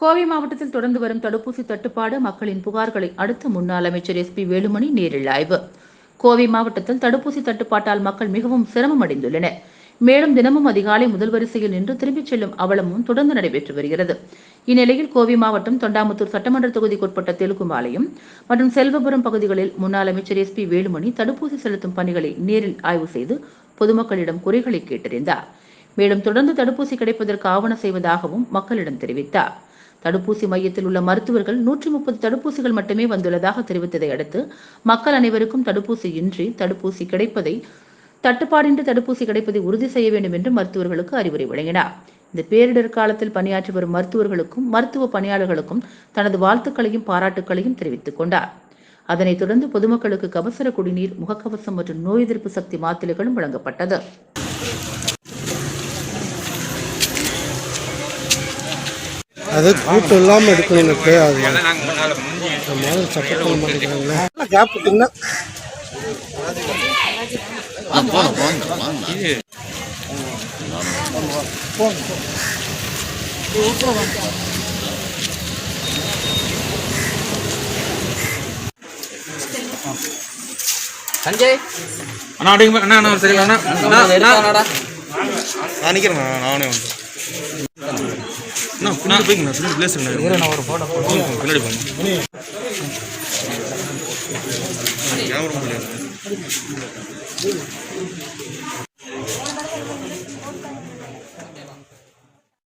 கோவை மாவட்டத்தில் தொடர்ந்து வரும் தடுப்பூசி தட்டுப்பாடு மக்களின் புகார்களை அடுத்த முன்னாள் அமைச்சர் எஸ் பி வேலுமணி நேரில் ஆய்வு. கோவை மாவட்டத்தில் தடுப்பூசி தட்டுப்பாட்டால் மக்கள் மிகவும் சிரமம் அடைந்துள்ளனர் மேலும் தினமும் அதிகாலை முதல் வரிசையில் நின்று திரும்பிச் செல்லும் அவலமும் தொடர்ந்து நடைபெற்று வருகிறது. இந்நிலையில் கோவை மாவட்டம் தொண்டாமுத்தூர் சட்டமன்ற தொகுதிக்குட்பட்ட தெலுங்குமாலையும் மற்றும் செல்வபுரம் பகுதிகளில் முன்னாள் அமைச்சர் எஸ் பி வேலுமணி தடுப்பூசி செலுத்தும் பணிகளை நேரில் ஆய்வு செய்து பொதுமக்களிடம் குறைகளை கேட்டறிந்தார். மேலும் தொடர்ந்து தடுப்பூசி கிடைப்பதற்கு ஆவண செய்வதாகவும் மக்களிடம் தெரிவித்தார். தடுப்பூசி மையத்தில் உள்ள மருத்துவர்கள் நூற்றி முப்பது தடுப்பூசிகள் மட்டுமே வந்துள்ளதாக தெரிவித்ததை அடுத்து மக்கள் அனைவருக்கும் தடுப்பூசி இன்றி தடுப்பூசி கிடைப்பதை தட்டுப்பாடின்றி தடுப்பூசி கிடைப்பதை உறுதி செய்ய வேண்டும் என்று மருத்துவர்களுக்கு அறிவுரை வழங்கினார். இந்த பேரிடர் காலத்தில் பணியாற்றி வரும் மருத்துவர்களுக்கும் மருத்துவ பணியாளர்களுக்கும் தனது வாழ்த்துக்களையும் பாராட்டுக்களையும் தெரிவித்துக் கொண்டார். அதனைத் தொடர்ந்து பொதுமக்களுக்கு கபசர குடிநீர் முகக்கவசம் மற்றும் நோய் எதிர்ப்பு சக்தி மாத்திரைகளும் வழங்கப்பட்டது. அது கூட்டம் இல்லாமல் எடுக்கணும் முடிஞ்சு இந்த மாதிரி சப்போர்ட் பண்ண மாட்டேங்கிறாங்களே. கேப் விட்டிங்கன்னா சஞ்சய்? அண்ணா அப்படிங்க அண்ணா அண்ணா சரிங்களா அண்ணா. நான் நிற்கிறேன் நானே வந்து. பின்னாடி போய்ங்கண்ணா பின்னாடி பிளேஸ் நான் ஒரு போட்டோ பின்னாடி போங்க. இல்லையா?